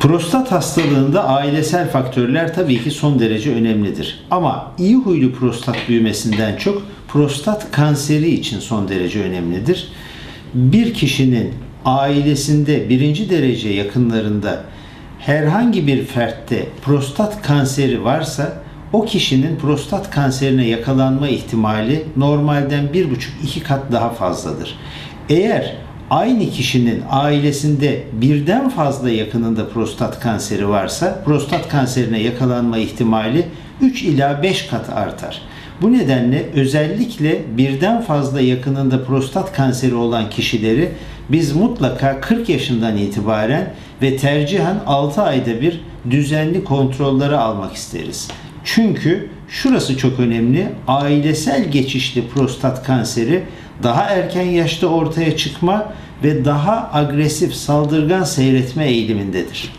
Prostat hastalığında ailesel faktörler tabii ki son derece önemlidir. Ama iyi huylu prostat büyümesinden çok prostat kanseri için son derece önemlidir. Bir kişinin ailesinde birinci derece yakınlarında herhangi bir fertte prostat kanseri varsa o kişinin prostat kanserine yakalanma ihtimali normalden 1,5-2 kat daha fazladır. Eğer aynı kişinin ailesinde birden fazla yakınında prostat kanseri varsa prostat kanserine yakalanma ihtimali 3 ila 5 kat artar. Bu nedenle özellikle birden fazla yakınında prostat kanseri olan kişileri biz mutlaka 40 yaşından itibaren ve tercihen 6 ayda bir düzenli kontrolleri almak isteriz. Çünkü şurası çok önemli. Ailesel geçişli prostat kanseri daha erken yaşta ortaya çıkma ve daha agresif saldırgan seyretme eğilimindedir.